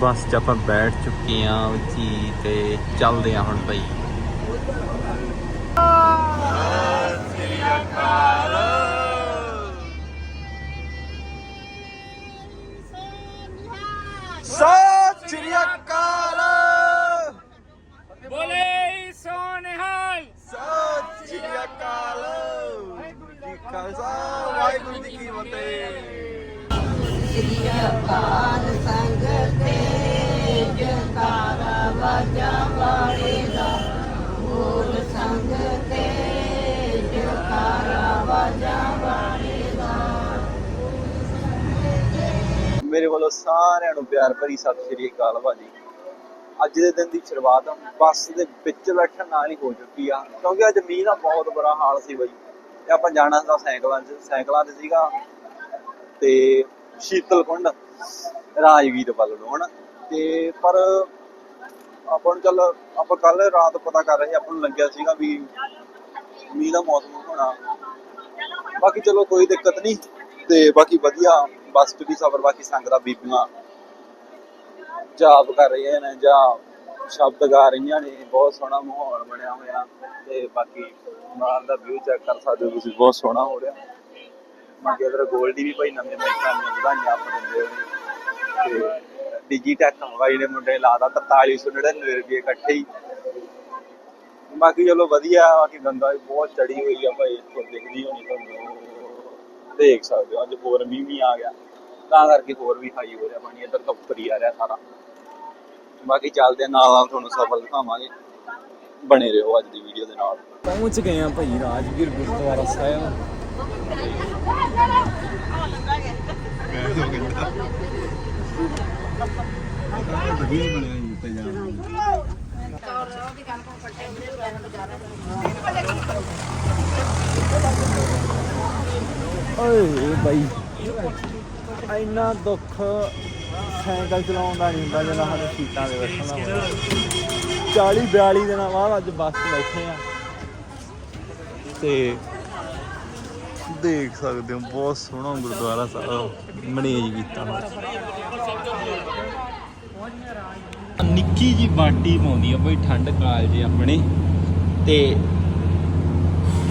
ਬੱਸ 'ਚ ਆਪਾਂ ਬੈਠ ਚੁੱਕੇ ਆ ਜੀ ਤੇ ਚੱਲਦੇ ਆ ਹੁਣ ਬਈ। ਸਤਿ ਮੇਰੇ ਵੱਲੋਂ ਸਾਰਿਆਂ ਨੂੰ ਪਿਆਰ ਭਰੀ ਸਤਿ ਸ੍ਰੀ ਅਕਾਲ ਭਾਜੀ। ਅੱਜ ਦੇ ਦਿਨ ਦੀ ਸ਼ੁਰੂਆਤ ਬੱਸ ਦੇ ਵਿੱਚ ਬੈਠਣ ਨਾਲ ਹੀ ਹੋ ਚੁੱਕੀ ਆ, ਕਿਉਂਕਿ ਅੱਜ ਮੀਂਹ ਦਾ ਬਹੁਤ ਬੁਰਾ ਹਾਲ ਸੀ ਬਈ ਤੇ ਆਪਾਂ ਜਾਣਾ ਸੀ ਸਾਈਕਲਾਂ 'ਚ, ਸਾਈਕਲਾਂ 'ਤੇ ਸੀਗਾ ਤੇ ਸ਼ੀਤਲ ਕੁੰਡ ਰਾਜਵੀਰ ਵੱਲ ਨੂੰ ਹਨਾ। ਤੇ ਪਰ ਆਪਾਂ ਨੂੰ ਚੱਲ, ਆਪਾਂ ਕੱਲ ਰਾਤ ਪਤਾ ਕਰ ਰਹੇ, ਆਪਾਂ ਨੂੰ ਲੱਗਿਆ ਸੀਗਾ ਵੀ ਮੀਂਹ ਦਾ ਮੌਸਮ ਹੋਣਾ। ਬਾਕੀ ਚਲੋ ਕੋਈ ਦਿੱਕਤ ਨਹੀਂ ਤੇ ਬਾਕੀ ਵਧੀਆ, ਬੱਸ 'ਚ ਵੀ ਸਫ਼ਰ ਬਾਕੀ ਸੰਗਤਾਂ ਬੀਬੀਆਂ ਜਾਪ ਕਰ ਰਹੀਆਂ ਨੇ, ਜਾਂ ਸ਼ਬਦ ਗਾ ਰਹੀਆਂ ਨੇ, ਬਹੁਤ ਸੋਹਣਾ ਮਾਹੌਲ ਬਣਿਆ ਹੋਇਆ ਤੇ ਬਾਕੀ ਨਾਲ ਦਾ ਵਿਊ ਚੈੱਕ ਕਰ ਸਕਦੇ ਹੋ ਤੁਸੀਂ, ਬਹੁਤ ਸੋਹਣਾ ਹੋ ਰਿਹਾ। ਬਾਕੀ ਇਧਰ ਗੋਲਡੀ ਵੀ ਭਾਈ ਨਵੇਂ ਮਿੰਟਾਂ ਦੀਆਂ ਵਧਾਈਆਂ ਆਪ ਦਿੰਦੇ ਹੋਏ ਤੇ ਡਿਜੀਟੈਕ ਹਵਾਈ ਦੇ ਮੁੰਡੇ ਲਾਦਾ 4399 ਰੁਪਏ ਇਕੱਠੇ ਹੀ। ਬਾਕੀ ਚਲੋ ਵਧੀਆ ਬਾਕੀ ਗੰਗਾ ਵੀ ਬਹੁਤ ਚੜੀ ਹੋਈ ਆ ਭਾਈ ਇੱਥੋਂ ਦਿਖਦੀ ਹੋਣੀ ਤੁਹਾਨੂੰ। ਦੇਖ ਸਕਦੇ ਹੋ ਅੱਜ ਹੋਰ ਮੀਂਹ ਵੀ ਆ ਗਿਆ। ਤਾਂ ਕਰਕੇ ਹੋਰ ਵੀ ਹਾਈ ਹੋ ਰਿਹਾ ਪਾਣੀ ਇੱਧਰ ਤਾਂ ਉੱਪਰ ਹੀ ਆ ਰਿਹਾ ਸਾਰਾ। ਬਾਕੀ ਚੱਲਦੇ ਨਾਲ ਨਾਲ ਤੁਹਾਨੂੰ ਸਫਲ ਦਿਖਾਵਾਂਗੇ। ਬਣੇ ਰਹੋ ਅੱਜ ਦੀ ਵੀਡੀਓ ਦੇ ਨਾਲ। ਪਹੁੰਚ ਗਏ ਆ ਭਾਈ ਰਾਜਗੀਰ ਗੁਰਦੁਆਰਾ ਸਾਹਿਬ। ਓਏ ਬਾਈ। ਇੰਨਾ ਦੁੱਖ ਸਾਈਕਲ ਚਲਾਉਣ ਦਾ ਨਹੀਂ ਹੁੰਦਾ ਜਦੋਂ ਸਾਡੇ ਸੀਟਾਂ ਦੇ ਬੈਠਣਾ ਦਾ 40 42 ਦਿਨਾਂ ਬਾਅਦ ਅੱਜ ਬੱਸ 'ਚ ਬੈਠੇ ਆ। ਤੇ ਦੇਖ ਸਕਦੇ ਹੋ, ਬਹੁਤ ਸੋਹਣਾ ਗੁਰਦੁਆਰਾ ਸਾਹਿਬ ਮਨੇਜ ਕੀਤਾ ਹੋਇਆ। ਨਿੱਕੀ ਜੀ ਬਾਟੀ ਪਾਉਂਦੀ ਆ ਬਈ, ਠੰਡ ਕਾਲ ਜੇ ਆਪਣੇ। ਤੇ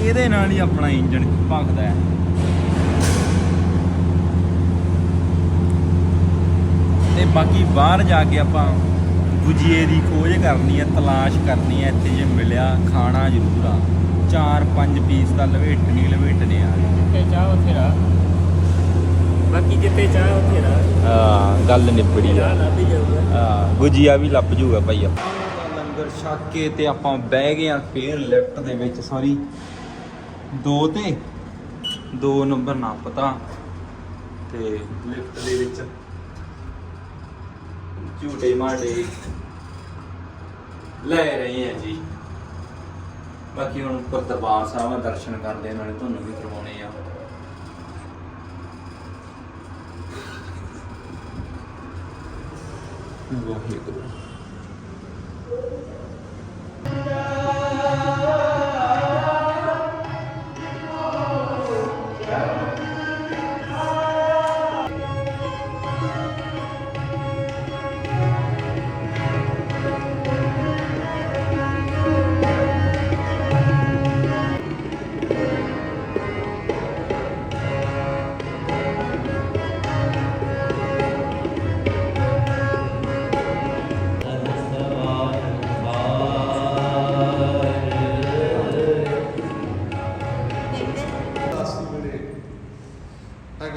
ਇਹਦੇ ਨਾਲ ਹੀ ਆਪਣਾ ਇੰਜਣ ਭਖਦਾ ਹੈ। ਤੇ ਬਾਕੀ ਬਾਹਰ ਜਾ ਕੇ ਆਪਾਂ ਗੁਜੀਏ ਦੀ ਖੋਜ ਕਰਨੀ ਹੈ ਤਲਾਸ਼ ਕਰਨੀ ਹੈ ਇੱਥੇ ਜੇ ਮਿਲਿਆ ਖਾਣਾ ਜ਼ਰੂਰ ਆ। ਚਾਰ ਪੰਜ ਪੀਸ ਤਾਂ ਲਵੇਟਣੀ ਲਵੇਟਣੇ ਆ। ਜਿੱਥੇ ਚਾਹ, ਉੱਥੇ ਰਾ ਬਾਕੀ ਜਿੱਥੇ ਚਾਹ ਉੱਥੇ ਰਾ ਹਾਂ ਗੱਲ ਨਿਬੜੀ ਆ। ਲੱਭ ਹੀ ਜਾਊਗਾ। ਹਾਂ ਗੁਜੀਆ ਵੀ ਲੱਭ ਜੂਗਾ ਭਾਈ ਆਪਾਂ ਲੰਗਰ ਛਕ ਕੇ ਤੇ ਆਪਾਂ ਬਹਿ ਗਏ ਆ ਫੇਰ ਲਿਫਟ ਦੇ ਵਿੱਚ ਸੌਰੀ ਦੋ ਤੇ ਦੋ ਨੰਬਰ ਨਾ ਪਤਾ। ਤੇ ਲਿਫਟ ਦੇ ਵਿੱਚ ਝੂਟੇ ਮਾਟੇ ਲੈ ਰਹੇ ਆ ਜੀ। ਬਾਕੀ ਹੁਣ ਉੱਪਰ ਦਰਬਾਰ ਸਾਹਿਬ ਦਾ ਦਰਸ਼ਨ ਕਰਦੇ ਨਾਲੇ ਤੁਹਾਨੂੰ ਵੀ ਕਰਵਾਉਣੇ ਆ। ਵਾਹਿਗੁਰੂ ਦਸ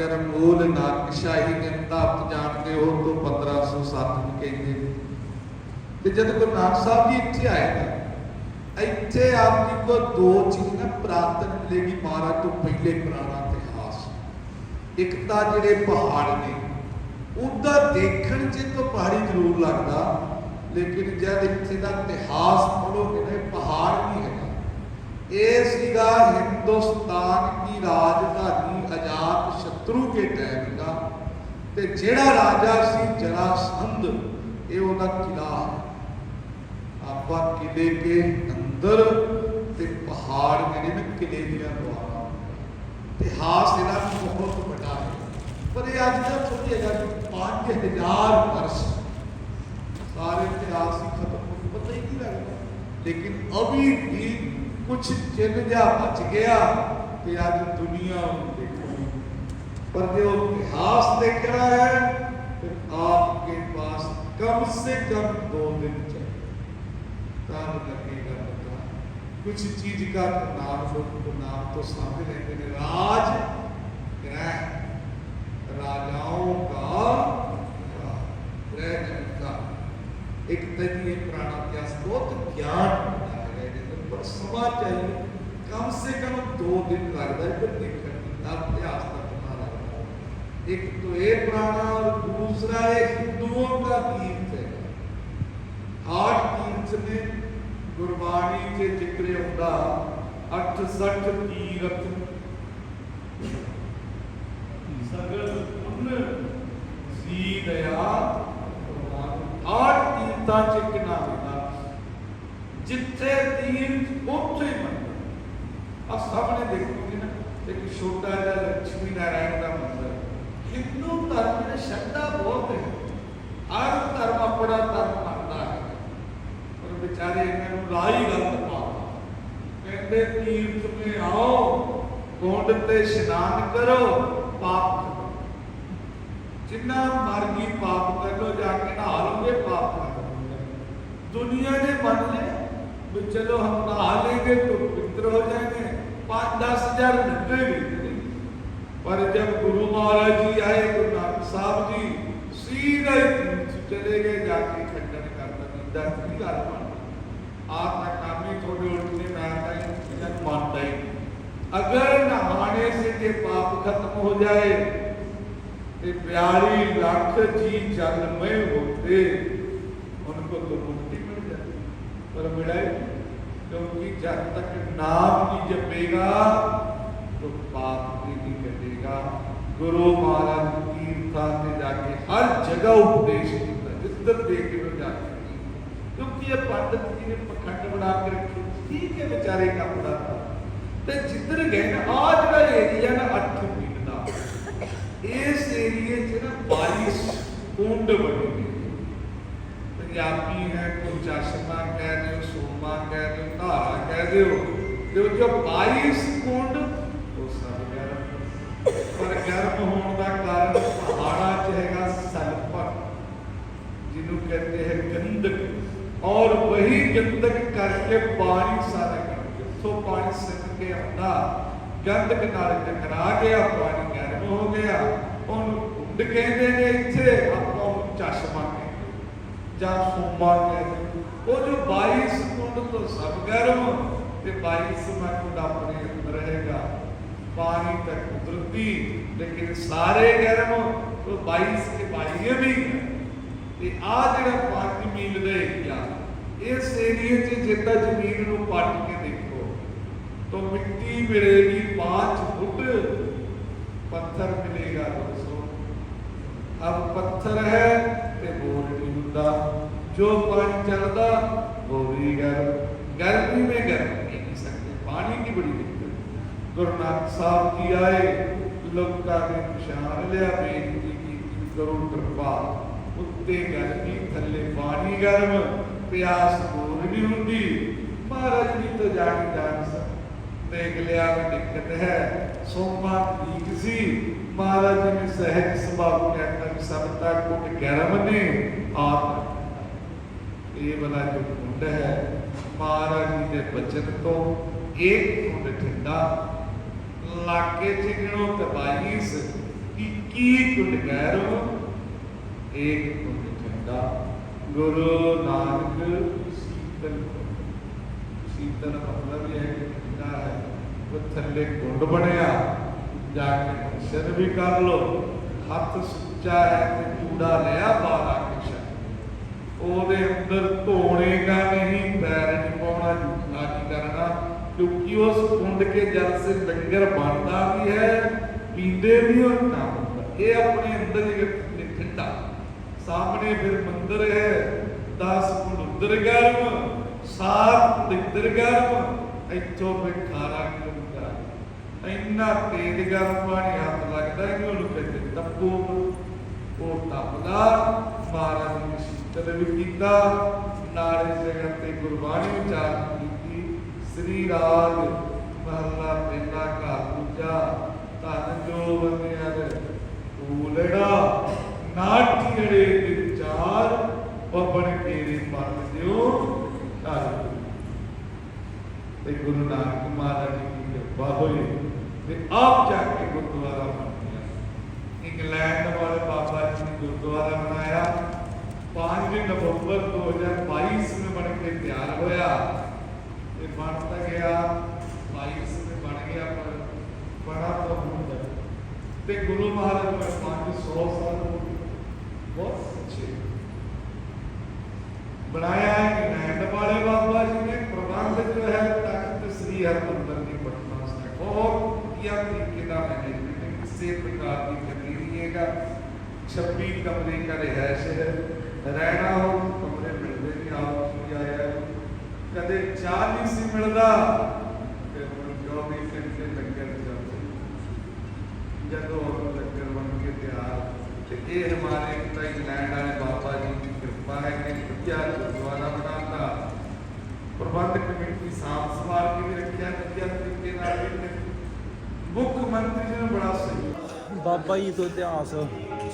ਅਗਰ ਮੂਲ ਨਾਕਸ਼ਾਹੀ ਨਿਰਧਾਰਤ ਜਾਣਦੇ ਹੋ ਤਾਂ 1507 ਨੂੰ ਕਹਿੰਦੇ ਨੇ। ਤੇ ਜਦ ਗੁਰੂ ਨਾਨਕ ਸਾਹਿਬ ਜੀ ਇੱਥੇ ਆਏ ਨਾ ਇੱਥੇ ਆਪ ਜੀ ਕੋ ਦੋ ਚੀਜ਼ਾਂ ਪ੍ਰਾਪਤ ਮਿਲੇਗੀ ਮਹਾਰਾਜ ਤੋਂ ਪਹਿਲੇ ਪੁਰਾਣਾ ਇਤਿਹਾਸ। ਇੱਕ ਤਾਂ ਜਿਹੜੇ ਪਹਾੜ ਨੇ, ਉਹਦਾ ਦੇਖਣ ਚ ਤਾਂ ਪਹਾੜੀ ਜ਼ਰੂਰ ਲੱਗਦਾ, ਲੇਕਿਨ ਜਦ ਇੱਥੇ ਦਾ ਇਤਿਹਾਸ ਪੜੋਗੇ ਨਾ ਪਹਾੜ ਨਹੀਂ ਹੈਗਾ। ਇਹ ਸੀਗਾ ਹਿੰਦੁਸਤਾਨ ਰਾਜ ਧਾਰੀ ਆਜ਼ਾਦ ਸ਼ਤਰੂ ਕੇ ਟਾਈਮ ਦਾ ਤੇ ਜਿਹੜਾ ਰਾਜਾ ਸੀ ਜਰਾਸੰਧ ਇਹ ਉਹਦਾ ਕਿਲਾ ਆਪਾਂ ਕਿਲੇ ਕੇ ਅੰਦਰ ਤੇ ਪਹਾੜ ਜਿਹੜੇ ਨੇ ਕਿਲੇ ਦੀਆਂ ਦੁਆਰਾਂ ਇਤਿਹਾਸ ਇਹਦਾ ਬਹੁਤ ਵੱਡਾ ਹੈ। ਪਰ ਇਹ ਅੱਜ ਦਾ ਛੋਟੀ ਹੈਗਾ 5000 ਵਰਸ ਸਾਰੇ ਇਤਿਹਾਸ ਹੀ ਖਤਮ ਹੋ ਗਿਆ ਪਤਾ ਹੀ ਨਹੀਂ ਲੱਗਦਾ। ਲੇਕਿਨ ਅਭੀ ਵੀ ਕੁਝ ਚਿੰਨ ਜਾ ਬਚ ਗਿਆ ਤੇ ਅੱਜ ਦੁਨੀਆ ਨੂੰ ਦੇਖੋ पर जो इतिहास देख रहा है फिर आपके पास कम से कम दो दिन चाहिए तब लगेगा पता कुछ चीज का नाम लोग को नाम तो समझ लेते हैं राज ग्रह राजाओं का ग्रह जन का एक दिन ये पुराना इतिहास बहुत ज्ञान होता है लेकिन पर समा चाहिए ਕਮ ਸੇ ਕਮ 2 ਦਿਨ ਲੱਗਦਾ ਹੈ ਫਿਰ ਦੇਖਣ ਦਾ ਅਭਿਆਸ ਦਾ ਪਤਾ ਲੱਗਦਾ ਇੱਕ ਤੋਂ ਇਹ ਪ੍ਰਾਣਾ ਔਰ ਦੂਸਰਾ ਇਹ ਹਿੰਦੂਆਂ ਦਾ ਤੀਰਥ ਹੈ ਆਠ ਤੀਰਥ ਨੇ ਗੁਰਬਾਣੀ ਦੇ ਜ਼ਿਕਰ ਹੁੰਦਾ 68 ਤੀਰਥ दिया की आप ना काम ही थोड़े उल्टे मैं आता ही जन मानता ही अगर नहाने से ये पाप खत्म हो जाए तो बयाली लाख जी जल में होते उनको तो मुक्ति मिल जाती पर मिला क्योंकि जब तक नाम नहीं जपेगा तो पाप भी नहीं कटेगा गुरु महाराज तीर्था से जाके हर जगह उपदेश किया जिधर देखे ਵੀ ਇਹ ਪੰਡਤ ਜੀ ਨੇ ਪਖੰਡ ਬਣਾ ਕੇ ਰੱਖੇ, ਠੀਕ ਹੈ ਵਿਚਾਰੇ ਕੰਮ ਦਾ। ਤੇ ਜਿੱਧਰ ਗਏ ਨਾ ਆ ਜਿਹੜਾ ਏਰੀਆ ਨਾ ਅੱਠ ਪਿੰਡ ਦਾ, ਇਸ ਏਰੀਏ 'ਚ ਨਾ 22 ਕੁੰਡ ਬਣੇ ਨੇ। ਪੰਜਾਬੀ ਹੈ ਕੋ ਚਸ਼ਮਾ ਕਹਿ ਦਿਓ, ਸੋਮਾ ਕਹਿ ਦਿਓ, ਧਾਰਾ ਕਹਿ ਦਿਓ ਜੋ ਜੋ 22 ਕੁੰਡ ਔਰ ਵਹੀ ਗੰਧਕ ਕਰਕੇ ਪਾਣੀ ਸਾਰਾ ਗਰਮ ਜਿੱਥੋਂ ਪਾਣੀ ਸਿੱਕ ਕੇ ਆਉਂਦਾ ਗੰਧਕ ਨਾਲ ਟਕਰਾ ਗਿਆ ਪਾਣੀ ਗਰਮ ਹੋ ਗਿਆ ਉਹਨੂੰ ਕੁੰਡ ਕਹਿੰਦੇ ਨੇ ਇੱਥੇ ਆਪਾਂ ਉਹਨੂੰ ਚਸ਼ਮਾ ਕਹਿੰਦੇ ਜਾਂ ਸੋਮਾ ਕਹਿੰਦੇ ਉਹ ਜੋ 22 ਕੁੰਡ ਤੋਂ ਸਭ ਗਰਮ ਤੇ 22 ਸਮਾ ਕੁੰਡ ਆਪਣੇ ਅੰਦਰ ਰਹੇਗਾ पानी तक कुदरती लेकिन सारे गर्म तो 22 के 22 भी ਤੇ ਆ ਜਿਹੜਾ 5 ਮੀਲ ਦਾ ਏਰੀਆ ਇਸ ਏਰੀਏ 'ਚ ਜਿੱਦਾਂ ਜ਼ਮੀਨ ਨੂੰ ਪੱਟ ਕੇ ਦੇਖੋ तो मिट्टी मिलेगी 5 फुट पत्थर मिलेगा 200 अब पत्थर है ਤੇ ਬੋਰ ਨਹੀਂ ਹੁੰਦਾ ਜੋ ਪਾਣੀ ਚੱਲਦਾ वो भी गर्म गर्मी में गर्म नहीं पी सकते पानी की बड़ी दिक्कत ਗੁਰੂ ਨਾਨਕ ਸਾਹਿਬ ਜੀ ਆਏ ਲੋਕਾਂ ਨੇ ਪਛਾਣ ਲਿਆ ਬੇਨਤੀ ਕੀਤੀ ਕਰੋ ਕਿਰਪਾ ਉੱਤੇ ਗਰਮੀ ਥੱਲੇ ਪਾਣੀ ਗਰਮ ਪਿਆਸ ਦੂਰ ਨਹੀਂ ਹੁੰਦੀ। ਮਹਾਰਾਜ ਜੀ ਤੋਂ ਜਾਣ ਜਾਣ ਸਕ ਦੇਖ ਲਿਆ ਦਿੱਕਤ ਹੈ। ਸੋਮਾ ਠੀਕ ਸੀ। ਮਹਾਰਾਜ ਜੀ ਨੇ ਸਹਿਜ ਸੁਭਾਅ ਕਹਿੰਦਾ ਕਿ ਸਭ ਦਾ ਗਰਮ ਨੇ ਆਪ ਇਹ ਵਾਲਾ ਜੋ ਕੁੰਡ ਹੈ, ਮਹਾਰਾਜ ਜੀ ਦੇ ਬਚਨ ਤੋਂ ਇੱਕ ਕੁੰਡ ਠੰਡਾ ਲਾਕੇ ਚ ਗਿਣੋ ਤੇ 22 21 ਕੁੰਡ ਗੈਰੋ ਇੱਕ ਕੁੰਡ ਠੰਡਾ। ਗੁਰੂ ਨਾਨਕ ਸੀਤਲ ਸੀਤਲ ਮਤਲਬ ਇਹ ਹੈ ਕਿ ਠੰਡਾ ਹੈ, ਉਹ ਥੱਲੇ ਕੁੰਡ ਬਣਿਆ, ਜਾ ਕੇ ਦਰਸ਼ਨ ਵੀ ਕਰ ਲੋ ਹੱਥ ਸੁੱਚਾ ਹੈ ਤੇ ਕੂੜਾ ਲਿਆ ਬਾਰਾ ਕਿਸ਼ਾ ਉਹਦੇ ਅੰਦਰ ਧੋਣੇਗਾ ਨਹੀਂ, ਪੈਰ ਨਹੀਂ ਪਾਉਣਾ ਜੂਠਾ ਕੀ ਕਰਨਾ, ਕਿਉਂਕਿ ਉਸ ਕੁੰਡ ਕੇ ਜਲ ਸੇ ਲੰਗਰ ਬਣਦਾ ਵੀ ਹੈ, ਪੀਂਦੇ ਵੀ ਔਰ ਕੰਮ ਇਹ ਆਪਣੇ ਅੰਦਰ ਹੀ ਸਾਹਮਣੇ ਫਿਰ ਮੰਦਰ ਹੈ। 10 ਕੁੰਡ ਗਰਮ ਸਾਤ ਕੁੰਡ ਗਰਮ ਇੱਥੋਂ ਫਿਰ ਖਾਰਾ ਕਿਉਂਦਾ ਇੰਨਾ ਤੇਜ਼ ਗਰਮ ਪਾਣੀ ਹੱਥ ਲੱਗਦਾ ਕਿ ਉਹਨੂੰ ਕਹਿੰਦੇ ਤੱਪੂ ਉਹ ਤਪਦਾ ਮਹਾਰਾਜ ਨੇ ਸ਼ੀਤਲ ਵੀ ਕੀਤਾ। ਨਾਲੇ ਜਗਤ ਤੇ ਗੁਰਬਾਣੀ ਉਚਾਰਨ ਕੀਤੀ। ਸ੍ਰੀ ਰਾਗ ਮਹੱਲਾ ਪਹਿਲਾ ਘਰ ਦੂਜਾ। ਧਨ ਜੋ ਬੰਦਿਆਰ ਊਲੜਾ ਨਾਟੀੜੇ ਵਿਚਾਰ ਬੱਬਣ ਕੇਰੇ ਮਤ ਦਿਓ ਧਰ ਤੇ। ਗੁਰੂ ਨਾਨਕ ਮਹਾਰਾਜ ਜੀ ਦੀ ਕਿਰਪਾ ਤੇ ਆਪ ਜਾ ਕੇ ਗੁਰਦੁਆਰਾ ਬਣ ਇੰਗਲੈਂਡ ਵਾਲੇ ਬਾਬਾ ਜੀ ਨੇ ਗੁਰਦੁਆਰਾ ਬਣਾਇਆ। 5 ਨਵੰਬਰ 2022 ਨੂੰ ਬਣ ਕੇ ਤਿਆਰ ਹੋਇਆ। ਤੇ ਬਣ ਤਾਂ ਗਿਆ 22 ਨੂੰ ਬਣ ਗਿਆ, ਪਰ ਬੜਾ ਤਾਂ ਹੁੰਦਾ। ਤੇ ਗੁਰੂ ਮਹਾਰਾਜ ਨੇ 500 ਸਾਲ ਹੋ ਗਏ। ਬਹੁਤ ਅੱਛੇ ਬਣਾਇਆ ਇੰਗਲੈਂਡ ਵਾਲੇ ਬਾਬਾ ਜੀ ਨੇ ਪ੍ਰਬੰਧ ਜੋ ਹੈ ਤਖਤ ਸ੍ਰੀ ਹਰਿਮੰਦਰ ਦੀ ਪਟਨਾ ਸਾਹਿਬ ਬਹੁਤ ਵਧੀਆ ਤਰੀਕੇ ਦਾ ਮੈਨੇਜਮੈਂਟ ਹੈ ਕਿਸੇ ਪ੍ਰਕਾਰ ਦੀ ਕਮੀ ਨਹੀਂ ਹੈਗਾ 26 ਕਮਰੇ ਦਾ ਰਿਹਾਇਸ਼ ਹੈ ਰਹਿਣਾ ਹੋ ਕਮਰੇ ਮਿਲਦੇ ਨਹੀਂ ਆਪ ਕੀ ਆਇਆ ਕਦੇ ਚਾਹ ਨਹੀਂ ਸੀ ਮਿਲਦਾ ਤੇ ਹੁਣ 24 ਘੰਟੇ ਲੰਗਰ ਚੱਲਦੇ ਜਦੋਂ ਉਹ ਲੰਗਰ ਬਣ ਕੇ ਤਿਆਰ ਤੇ ਇਹ ਹਮਾਰੇ ਤਾਂ ਇੰਗਲੈਂਡ ਵਾਲੇ ਬਾਬਾ ਜੀ ਦੀ ਕਿਰਪਾ ਹੈ ਕਿ ਵਧੀਆ ਗੁਰਦੁਆਰਾ ਬਣਾਤਾ ਪ੍ਰਬੰਧ ਕਮੇਟੀ ਸਾਫ਼ ਸੰਭਾਲ ਕੇ ਵੀ ਰੱਖਿਆ, ਵਧੀਆ ਤਰੀਕੇ ਨਾਲ ਵੀ ਮੁੱਖ ਮੰਤਰੀ ਜੀ ਨੇ ਬੜਾ ਸਹਿਯੋਗ ਬਾਬਾ ਜੀ ਤੋਂ ਇਤਿਹਾਸ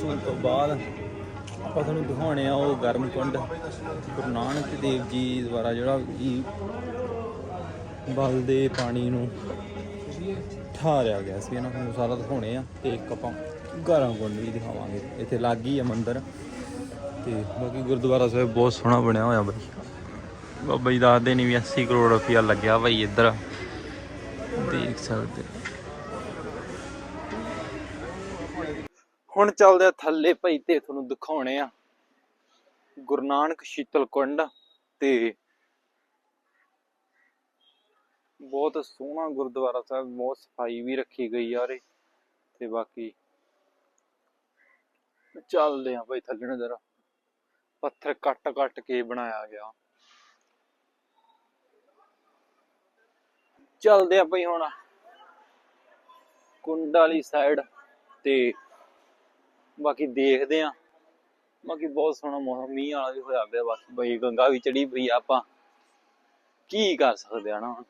ਸੁਣ ਤੋਂ ਬਾਅਦ ਆਪਾਂ ਤੁਹਾਨੂੰ ਦਿਖਾਉਣੇ ਆ ਉਹ ਗਰਮ ਕੁੰਡ, ਗੁਰੂ ਨਾਨਕ ਦੇਵ ਜੀ ਦੁਆਰਾ ਜਿਹੜਾ ਕਿ ਬਲਦੇ ਪਾਣੀ ਨੂੰ ਠਾਰਿਆ ਗਿਆ ਸੀ, ਇਹਨਾਂ ਨੂੰ ਸਾਰਾ ਦਿਖਾਉਣੇ ਆ ਤੇ ਇੱਕ ਆਪਾਂ ਗਰਮ ਕੁੰਡ ਵੀ ਦਿਖਾਵਾਂਗੇ। ਇੱਥੇ ਲੱਗ ਹੀ ਆ ਮੰਦਿਰ। ਤੇ ਬਾਕੀ ਗੁਰਦੁਆਰਾ ਸਾਹਿਬ ਬਹੁਤ ਸੋਹਣਾ ਬਣਿਆ ਹੋਇਆ ਬਾਈ। ਬਾਬਾ ਜੀ ਦੱਸਦੇ ਨੇ ਵੀ 80 ਕਰੋੜ ਰੁਪਇਆ ਲੱਗਿਆ ਬਾਈ ਇੱਧਰ। ਦੇਖ ਸਕਦੇ ਹੁਣ ਚੱਲਦੇ ਆ ਥੱਲੇ ਭਾਈ ਤੇ ਤੁਹਾਨੂੰ ਦਿਖਾਉਣੇ ਆ। ਗੁਰੂ ਨਾਨਕ ਸ਼ੀਤਲ ਕੁੰਡ ਤੇ ਬਹੁਤ ਸੋਹਣਾ ਗੁਰਦੁਆਰਾ ਸਾਹਿਬ, ਬਹੁਤ ਸਫ਼ਾਈ ਵੀ ਰੱਖੀ ਗਈ ਆ ਰੇ ਤੇ ਬਾਕੀ ਚੱਲਦੇ ਆ ਭਾਈ ਥੱਲੇ ਨੂੰ ਜਰਾ ਪੱਥਰ ਕੱਟ ਕੱਟ ਕੇ ਬਣਾਇਆ ਗਿਆ। ਚੱਲਦੇ ਆ ਭਾਈ ਹੁਣ। ਕੁੰਡ ਵਾਲੀ ਸਾਈਡ ਤੇ ਬਾਕੀ ਦੇਖਦੇ ਆ। ਬਾਕੀ ਬਹੁਤ ਸੋਹਣਾ ਮੌਸਮ, ਮੀਂਹ ਵਾਲਾ ਵੀ ਹੋਇਆ ਪਿਆ ਬਾਕੀ ਬਈ ਗੰਗਾ ਵੀ ਚੜੀ ਪਈ ਆਪਾਂ। ਕੀ ਕਰ ਸਕਦੇ ਆ ਨਾ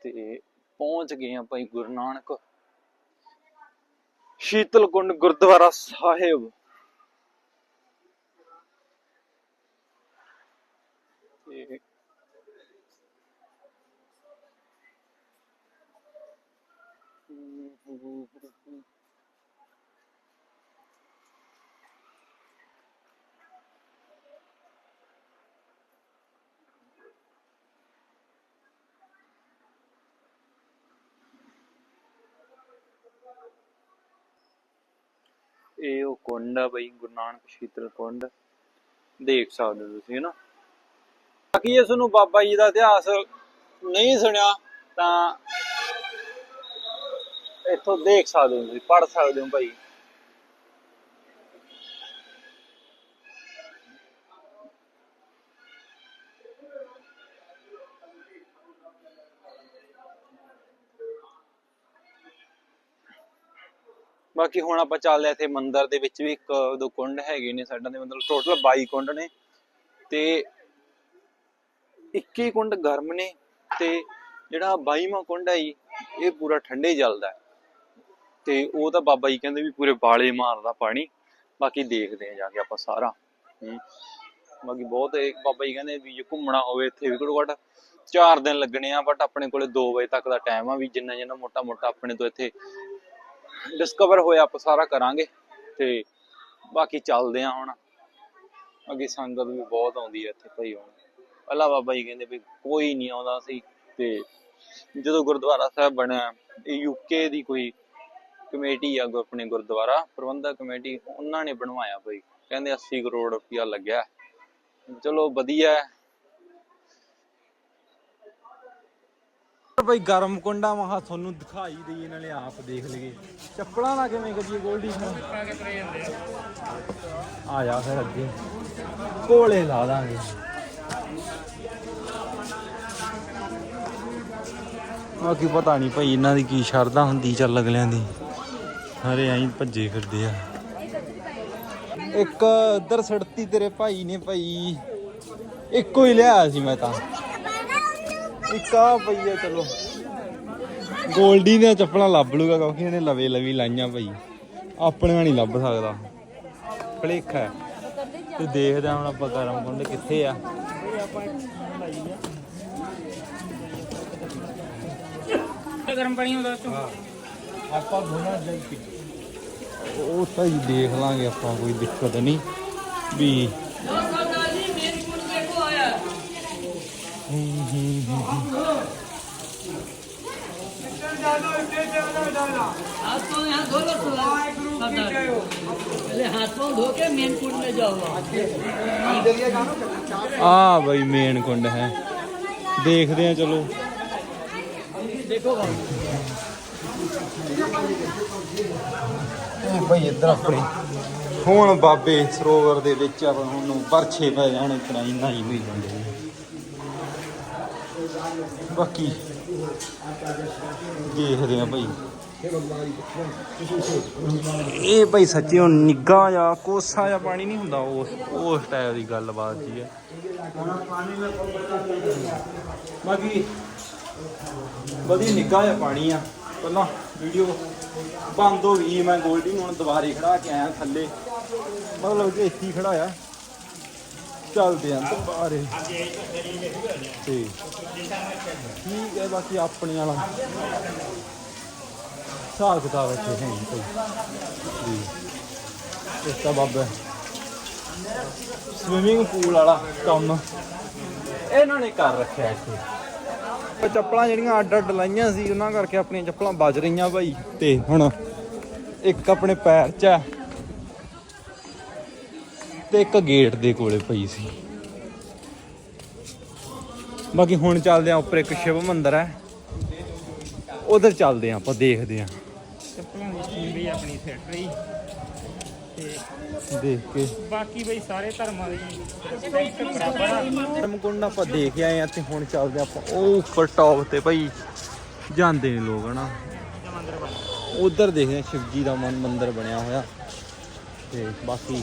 ਤੇ ਪਹੁੰਚ ਗਏ ਆ ਭਾਈ ਗੁਰੂ ਨਾਨਕ। ਸ਼ੀਤਲ ਕੁੰਡ ਗੁਰਦੁਆਰਾ ਸਾਹਿਬ। ਤੇ ਇਹ ਉਹ ਕੁੰਡ ਆ ਬਈ, ਗੁਰੂ ਨਾਨਕ ਸ਼ੀਤਲ ਕੁੰਡ। ਦੇਖ ਸਕਦੇ ਹੋ ਤੁਸੀਂ, ਹਨਾ? ਬਾਕੀ ਜੇ ਤੁਹਾਨੂੰ ਬਾਬਾ ਜੀ ਦਾ ਇਤਿਹਾਸ ਨਹੀਂ ਸੁਣਿਆ, ਤਾਂ ਇੱਥੋਂ ਦੇਖ ਸਕਦੇ ਹੋ ਤੁਸੀਂ ਪੜ ਸਕਦੇ ਹੋ ਭਾਈ। ਬਾਕੀ ਹੁਣ ਆਪਾਂ ਚੱਲਦੇ ਇੱਥੇ ਮੰਦਿਰ ਦੇ ਵਿੱਚ ਵੀ ਇੱਕ, ਦੋ ਕੁੰਡ ਹੈਗੇ ਨੇ ਸਾਡਾ ਦੇ, ਮਤਲਬ ਟੋਟਲ 22 ਕੁੰਡ ਨੇ ਤੇ 21 ਕੁੰਡ ਗਰਮ ਨੇ ਤੇ ਜਿਹੜਾ 22ਵਾਂ ਕੁੰਡ ਹੈ ਇਹ ਪੂਰਾ ਠੰਡੇ ਜਲਦਾ ਤੇ ਉਹ ਤਾਂ ਬਾਬਾ ਜੀ ਕਹਿੰਦੇ ਵੀ ਪੂਰੇ ਬਾਲੇ ਮਾਰਦਾ ਪਾਣੀ। ਬਾਕੀ ਦੇਖਦੇ ਆ ਜਾ ਕੇ ਆਪਾਂ ਸਾਰਾ। ਹੂੰ। ਬਾਕੀ ਬਹੁਤ ਬਾਬਾ ਜੀ ਕਹਿੰਦੇ ਵੀ ਜੇ ਘੁੰਮਣਾ ਹੋਵੇ ਇੱਥੇ ਵੀ ਘੱਟੋ ਘੱਟ 4 ਦਿਨ ਲੱਗਣੇ ਆ ਬਟ ਆਪਣੇ ਕੋਲੇ 2 ਵਜੇ ਤੱਕ ਦਾ ਟਾਈਮ ਆ ਵੀ ਜਿੰਨਾ ਜਿੰਨਾ ਮੋਟਾ ਮੋਟਾ ਆਪਣੇ ਤੋਂ ਇੱਥੇ ਡਿਸਕਵਰ ਹੋਇਆ ਆਪਾਂ ਸਾਰਾ ਕਰਾਂਗੇ ਤੇ ਬਾਕੀ ਚੱਲਦੇ ਆ ਹੁਣ। ਅੱਗੇ ਸੰਗਤ ਵੀ ਬਹੁਤ ਆਉਂਦੀ ਹੈ ਇੱਥੇ ਭਾਈ ਹੁਣ। ਪਹਿਲਾਂ ਬਾਬਾ ਜੀ ਕਹਿੰਦੇ ਵੀ ਕੋਈ ਨਹੀਂ ਆਉਂਦਾ ਸੀ ਤੇ ਜਦੋਂ ਗੁਰਦੁਆਰਾ ਸਾਹਿਬ ਬਣਿਆ, ਇਹ ਯੂਕੇ ਦੀ ਕੋਈ ਕਮੇਟੀ ਆ ਆਪਣੇ ਗੁਰਦੁਆਰਾ ਪ੍ਰਬੰਧਕ ਕਮੇਟੀ, ਉਹਨਾਂ ਨੇ ਬਣਵਾਇਆ ਭਾਈ। ਕਹਿੰਦੇ 80 ਕਰੋੜ ਰੁਪਇਆ ਲੱਗਿਆ। ਚਲੋ ਵਧੀਆ ਹੈ ਭਾਈ ਗਰਮ ਕੁੰਡਾ ਮਹਾ ਤੁਹਾਨੂੰ ਦਿਖਾਈ ਦੇਈ ਇਹਨਾਂ ਆਪ ਦੇਖ ਲਈਏ। ਚੱਪਲਾਂ ਨਾ ਕਿਵੇਂ ਕਰੀਏ ਗੋਲਡੀ ਆ ਜਾ ਫਿਰ ਅੱਗੇ। ਕੋਲੇ ਲਾ ਦਾਂਗੇ। ਬਾਕੀ ਪਤਾ ਨਹੀਂ ਭਾਈ ਇਹਨਾਂ ਦੀ ਕੀ ਸ਼ਰਧਾ ਹੁੰਦੀ ਚੱਲ ਅਗਲਿਆਂ ਦੀ। ਹਰੇ ਐਂ ਭੱਜੇ ਫਿਰਦੇ ਆ। ਇੱਕ ਉਧਰ ਸੜਤੀ ਤੇਰੇ ਭਾਈ ਨੇ ਭਾਈ। ਇੱਕੋ ਹੀ ਲਿਆ ਸੀ ਮੈਂ ਤਾਂ। ਇੱਕ ਆ ਪਈ ਆ ਚਲੋ। ਗੋਲਡੀ ਦੀਆਂ ਚੱਪਲਾਂ ਲੱਭ ਲੂਗਾ ਕਿਉਂਕਿ ਇਹਨੇ ਲਵੇ ਲਵੀ ਲਾਈਆਂ ਭਾਈ ਆਪਣੀਆਂ ਨਹੀਂ ਲੱਭ ਸਕਦਾ। ਭਲੇਖਾ ਹੈ। ਤੇ ਦੇਖਦੇ ਹਾਂ ਹੁਣ ਆਪਾਂ ਕਰਮ ਕੁੰਡ ਕਿੱਥੇ ਆ। ਗਰਮ ਪਾਣੀ ਹੁੰਦਾ ਤੂੰ ਆਪਾਂ ਦੋਨਾਂ ਜਲ ਉਹ ਤਾਂ ਹੀ ਦੇਖ ਲਾਂਗੇ ਆਪਾਂ ਕੋਈ ਦਿੱਕਤ ਨਹੀਂ। ਵੀ ਆ ਬਈ ਮੇਨ ਕੁੰਡ ਹੈ ਦੇਖਦੇ ਆ ਚਲੋ ਦੇਖੋ ਬਈ ਇੱਧਰ ਆਪਣੇ ਹੁਣ ਬਾਬੇ ਸਰੋਵਰ ਦੇ ਵਿੱਚ ਆਪਾਂ ਨੂੰ ਪਰਛੇ ਪੈ ਜਾਣ ਕਰਾਈ ਨਹੀਂ ਹੋਈ ਜਾਂਦੇ। ਬਾਕੀ ਦੇਖਦੇ ਆ ਭਾਈ। ਇਹ ਭਾਈ ਸੱਚੀ ਹੁਣ ਨਿੱਗਾ ਜਾਂ ਕੋਸਾ ਜਾਂ ਪਾਣੀ ਨਹੀਂ ਹੁੰਦਾ ਉਸ ਉਸ ਟਾਈਪ ਦੀ ਗੱਲਬਾਤ ਜੀ ਹੈ। ਬਾਕੀ ਵਧੀਆ ਨਿੱਗਾ ਜਿਹਾ ਪਾਣੀ ਆ। ਪਹਿਲਾਂ ਵੀਡੀਓ ਬੰਦ ਹੋ ਗਈ ਮੈਂ ਗੋਲਡਿੰਗ ਹੁਣ ਦੁਬਾਰੇ ਖੜਾ ਕੇ ਆਇਆ ਥੱਲੇ। ਮਤਲਬ ਕਿ ਇੱਥੇ ਖੜਾਇਆ। ਖੜਾ ਆ ਚੱਲਦੇ ਆਂ ਦੁਬਾਰੇ। ਤੇ ਠੀਕ ਹੈ, ਬਾਕੀ ਆਪਣੇ ਵਾਲਾ। ਹਿਸਾਬ ਕਿਤਾਬ ਇੱਥੇ ਹੈ ਨਹੀਂ ਕੋਈ। ਜੀ। ਇਸ ਦਾ ਬਾਬਾ। ਸਵਿਮਿੰਗ ਪੂਲ ਵਾਲਾ ਕੰਮ ਇਹਨਾਂ ਨੇ ਕਰ ਰੱਖਿਆ ਇੱਥੇ। ਚੱਪਲਾਂ ਜਿਹੜੀਆਂ ਅੱਡ ਅੱਡ ਲਾਈਆਂ ਸੀ, ਉਹਨਾਂ ਕਰਕੇ ਆਪਣੀਆਂ ਚੱਪਲਾਂ ਬਚ ਰਹੀਆਂ ਭਾਈ ਤੇ ਹੁਣ ਇੱਕ ਆਪਣੇ ਪੈਰ 'ਚ ਹੈ ਤੇ ਇੱਕ ਗੇਟ ਦੇ ਕੋਲੇ ਪਈ ਸੀ। ਬਾਕੀ ਹੁਣ ਚੱਲਦੇ ਆ ਉੱਪਰ ਇੱਕ ਸ਼ਿਵ ਮੰਦਿਰ ਹੈ। ਉਧਰ ਚੱਲਦੇ ਆ ਆਪਾਂ, ਦੇਖਦੇ ਆ ਚੱਪਲਾਂ ਦੀ ਸਕੀਮ ਵੀ ਆਪਣੀ ਸੈਟ ਰਹੀ ਤੇ ਦੇਖ ਕੇ। ਬਾਕੀ ਬਈ ਸਾਰੇ ਧਰਮਾਂ ਦੀ ਰਿਸਪੈਕਟ ਬਰਾਬਰ ਆ ਧਰਮਕੁੰਡ ਆਪਾਂ ਦੇਖ ਆਏ ਆ ਤੇ ਹੁਣ ਚੱਲਦੇ ਆਪਾਂ ਉਹ ਉੱਪਰ ਟੌਪ ਤੇ ਭਾਈ ਜਾਂਦੇ ਨੇ ਲੋਕ ਹਨਾ। ਉਧਰ ਦੇਖਦੇ ਆ ਸ਼ਿਵਜੀ ਦਾ ਮਨ ਮੰਦਿਰ ਬਣਿਆ ਹੋਇਆ। ਤੇ ਬਾਕੀ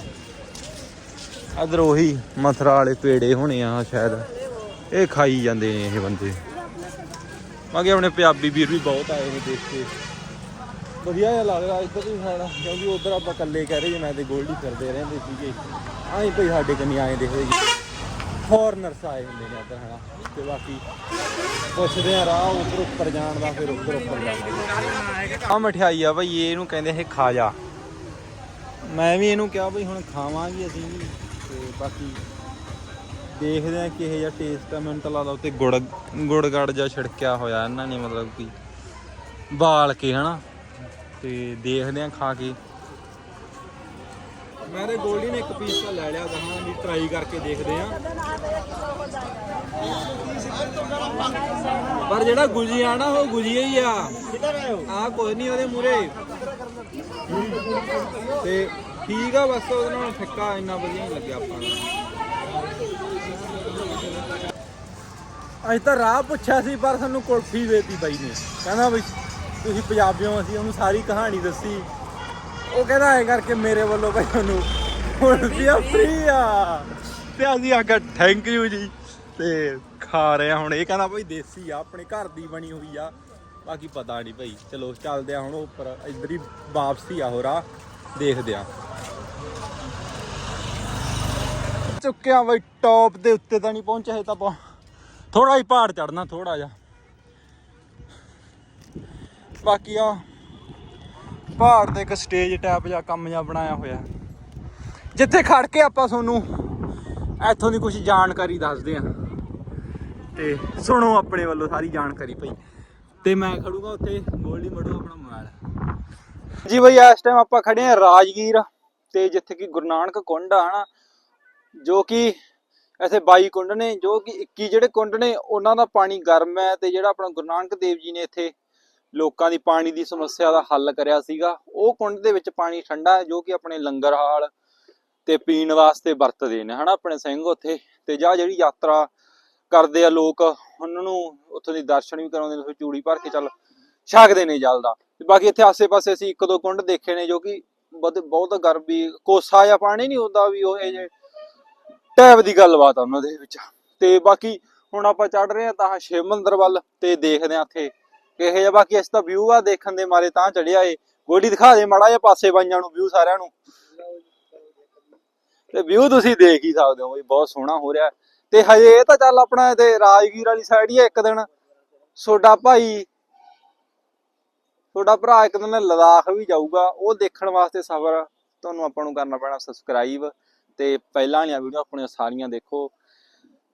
ਅਦਰ ਉਹੀ ਮਥਰਾ ਵਾਲੇ ਪੇੜੇ ਹੋਣੇ ਆ ਸ਼ਾਇਦ। ਇਹ ਖਾਈ ਜਾਂਦੇ ਨੇ ਇਹ ਬੰਦੇ। ਬਾਕੀ ਆਪਣੇ ਪੰਜਾਬੀ ਵੀਰ ਵੀ ਬਹੁਤ ਆਏ ਨੇ ਦੇਖ ਕੇ। ਵਧੀਆ ਜਿਹਾ ਲੱਗਦਾ ਇੱਧਰ ਵੀ ਸਾਡਾ ਕਿਉਂਕਿ ਉਧਰ ਆਪਾਂ ਇਕੱਲੇ ਕਹਿ ਰਹੇ ਜੇ, ਮੈਂ ਤੇ ਗੋਲਡੀ ਕਰਦੇ ਰਹਿੰਦੇ ਸੀਗੇ। ਆਹੀਂ ਭਈ ਸਾਡੇ ਕੰਨੀ ਆਏ ਦੇਖਦੇ ਜੀ। ਫੋਰਨਰਸ ਆਏ ਹੁੰਦੇ ਨੇ ਇੱਧਰ ਹਨਾ ਤੇ ਬਾਕੀ ਪੁੱਛਦੇ ਆ, ਰਾਹ ਉੱਪਰ ਉੱਪਰ ਜਾਣ ਦਾ, ਫਿਰ ਉੱਪਰ ਉੱਪਰ ਜਾਣਾ ਆ ਮਠਿਆਈ ਆ ਭਈ ਇਹਨੂੰ ਕਹਿੰਦੇ ਇਹ ਖਾਜਾ ਮੈਂ ਵੀ ਇਹਨੂੰ ਕਿਹਾ ਭਈ ਹੁਣ ਖਾਵਾਂਗੇ ਅਸੀਂ ਵੀ। ਤੇ ਬਾਕੀ ਦੇਖਦੇ ਆ ਕਿਹੋ ਜਿਹਾ ਟੇਸਟ ਆ, ਮੈਨੂੰ ਤਾਂ ਲੱਗਦਾ ਉੱਤੇ ਗੁੜ ਗੁੜ ਗੜ ਜਿਹਾ ਛਿੜਕਿਆ ਹੋਇਆ ਇਹਨਾਂ ਨੇ, ਮਤਲਬ ਕਿ ਬਾਲ ਕੇ ਹਨਾ ਤੇ ਦੇਖਦੇ ਆ ਖਾ ਕੇ। ਮੈਂ ਤੇ ਗੋਲਡੀ ਨੇ ਇੱਕ ਪੀਸ ਤਾਂ ਲੈ ਲਿਆ ਕਹਾਂ ਵੀ ਟਰਾਈ ਕਰਕੇ ਦੇਖਦੇ ਆ ਪਰ ਜਿਹੜਾ ਗੁਜੀਆ ਨਾ, ਉਹ ਗੁਜੀਆ ਹੀ ਆ। ਆ ਕੋਈ ਨਹੀਂ ਉਹਦੇ ਮੂਰੇ ਤੇ ਠੀਕ ਆ, ਬਸ ਉਹਦੇ ਨਾਲ ਫਿੱਕਾ ਇੰਨਾ ਵਧੀਆ ਨਹੀਂ ਲੱਗਿਆ ਆਪਾਂ ਨੂੰ। ਅੱਜ ਤਾਂ ਰਾਹ ਪੁੱਛਿਆ ਸੀ, ਪਰ ਸਾਨੂੰ ਕੁਲਫੀ ਦੇਤੀ ਬਾਈ ਨੇ। ਕਹਿੰਦਾ ਬਈ ਤੁਸੀਂ ਪੰਜਾਬੀਓ ਅਸੀਂ ਉਹਨੂੰ ਸਾਰੀ ਕਹਾਣੀ ਦੱਸੀ। ਉਹ ਕਹਿੰਦਾ ਐ ਕਰਕੇ ਮੇਰੇ ਵੱਲੋਂ ਬਈ ਉਹਨੂੰ ਕੁਲਫੀ ਫ੍ਰੀ ਆ। ਤੇ ਅਸੀਂ ਆਖਿਆ ਥੈਂਕ ਯੂ ਜੀ। ਤੇ ਖਾ ਰਹੇ ਹੁਣ। ਇਹ ਕਹਿੰਦਾ ਬਈ ਦੇਸੀ ਆ, ਆਪਣੇ ਘਰ ਦੀ ਬਣੀ ਹੋਈ ਆ। ਬਾਕੀ ਪਤਾ ਨਹੀਂ ਭਾਈ ਚਲੋ ਚੱਲਦੇ ਆ ਹੁਣ ਉੱਪਰ। ਇੱਧਰ ਹੀ ਵਾਪਸੀ ਆ ਹੋ ਦੇਖਦੇ ਆ। ਚੁੱਕਿਆ ਬਈ ਟੌਪ ਦੇ ਉੱਤੇ ਤਾਂ ਨਹੀਂ ਪਹੁੰਚਿਆ ਹਜੇ ਤਾਂ ਥੋੜਾ ਹੀ ਪਹਾੜ ਚੜਨਾ ਥੋੜਾ ਜਿਹਾ। ਬਾਕੀ ਆ ਪਹਾੜ ਤੇ ਇੱਕ ਸਟੇਜ ਟਾਈਪ ਜਿਹਾ ਕੰਮ ਜਿਹਾ ਬਣਾਇਆ ਹੋਇਆ। ਜਿੱਥੇ ਖੜ ਕੇ ਆਪਾਂ ਤੁਹਾਨੂੰ ਇੱਥੋਂ ਦੀ ਕੁਝ ਜਾਣਕਾਰੀ ਦੱਸਦੇ ਆ ਤੇ ਸੁਣੋ ਆਪਣੇ ਵੱਲੋਂ ਸਾਰੀ ਜਾਣਕਾਰੀ ਭਾਈ। ਤੇ ਮੈਂ ਖੜੂਗਾ ਉੱਥੇ, ਗੋਲਡੀ ਮੜੂ ਆਪਣਾ ਮੋਬਾਈਲ ਜੀ ਭਾਈ ਇਸ ਟਾਈਮ ਆਪਾਂ ਖੜੇ ਆ ਰਾਜਗੀਰ ਤੇ ਜਿੱਥੇ ਕਿ ਗੁਰੂ ਨਾਨਕ ਕੁੰਡ ਆ ਹਨਾ, ਜੋ ਕਿ ਇੱਥੇ 22 ਕੁੰਡ ਨੇ, ਜੋ ਕਿ 21 ਜਿਹੜੇ ਕੁੰਡ ਨੇ, ਉਹਨਾਂ ਦਾ ਪਾਣੀ ਗਰਮ ਹੈ ਤੇ ਜਿਹੜਾ ਆਪਣਾ ਗੁਰੂ ਨਾਨਕ ਦੇਵ ਜੀ ਨੇ ਇੱਥੇ ਲੋਕਾਂ ਦੀ ਪਾਣੀ ਦੀ ਸਮੱਸਿਆ ਦਾ ਹੱਲ ਕਰਿਆ ਸੀਗਾ। ਉਹ ਕੁੰਡ ਦੇ ਵਿੱਚ ਪਾਣੀ ਠੰਡਾ ਹੈ, ਜੋ ਕਿ ਆਪਣੇ ਲੰਗਰ ਹਾਲ ਤੇ ਪੀਣ ਵਾਸਤੇ ਵਰਤਦੇ ਨੇ, ਹਨਾ ਆਪਣੇ ਸਿੰਘ ਉੱਥੇ। ਤੇ ਜਾਂ ਜਿਹੜੀ ਯਾਤਰਾ ਕਰਦੇ ਆ ਲੋਕ, ਉਹਨਾਂ ਨੂੰ ਉੱਥੋਂ ਦੀ ਦਰਸ਼ਨ ਵੀ ਕਰਾਉਂਦੇ ਨੇ ਫਿਰ ਚੂੜੀ ਭਰ ਕੇ ਚੱਲ ਛਕਦੇ ਨੇ ਜਲ ਦਾ। ਤੇ ਬਾਕੀ ਇੱਥੇ ਆਸੇ-ਪਾਸੇ ਅਸੀਂ ਇੱਕ ਦੋ ਕੁੰਡ ਦੇਖੇ ਨੇ, ਜੋ ਕਿ ਬਦ- ਬਹੁਤ ਗਰਮੀ ਕੋਸਾ ਜਿਹਾ ਪਾਣੀ ਨਹੀਂ ਹੁੰਦਾ ਵੀ ਉਹ ਇਹ ਜੇ ਟੈਬ ਦੀ ਗੱਲਬਾਤ ਆ ਉਹਨਾਂ ਦੇ ਵਿੱਚ। ਤੇ ਬਾਕੀ ਹੁਣ ਆਪਾਂ ਚੜ ਰਹੇ ਆ ਤਾਂ ਸ਼ਿਵ ਮੰਦਿਰ ਵੱਲ ਤੇ ਦੇਖਦੇ ਆ ਇੱਥੇ ਕਿਹੋ ਜਿਹਾ, ਬਾਕੀ ਇਸ ਤਾਂ ਵਿਊ ਆ ਦੇਖਣ ਦੇ ਮਾਰੇ ਤਾਂ ਚੜਿਆ ਏ ਗੋਡੀ ਦਿਖਾ ਦੇ, ਮਾੜਾ ਜਿਹਾ ਪਾਸੇ ਬਾਈਆਂ ਨੂੰ ਵਿਊ ਸਾਰਿਆਂ ਨੂੰ। ਤੇ ਵਿਊ ਤੁਸੀਂ ਦੇਖ ਹੀ ਸਕਦੇ ਹੋ ਬਈ, ਬਹੁਤ ਸੋਹਣਾ ਹੋ ਰਿਹਾ। ਤੇ ਹਜੇ ਇਹ ਤਾਂ ਚੱਲ ਆਪਣਾ ਤੇ ਰਾਜਗੀਰ ਵਾਲੀ ਸਾਈਡ ਹੀ ਆ ਇੱਕ ਦਿਨ। ਸੋਡਾ ਭਾਈ ਤੁਹਾਡਾ ਭਰਾ ਇੱਕ ਦਿਨ ਲਦਾਖ ਵੀ ਜਾਊਗਾ। ਉਹ ਦੇਖਣ ਵਾਸਤੇ ਸਫ਼ਰ ਤੁਹਾਨੂੰ ਆਪਾਂ ਨੂੰ ਕਰਨਾ ਪੈਣਾ ਸਬਸਕ੍ਰਾਈਬ ਤੇ ਪਹਿਲਾਂ ਵਾਲੀਆਂ ਵੀਡੀਓ ਆਪਣੀਆਂ ਸਾਰੀਆਂ ਦੇਖੋ।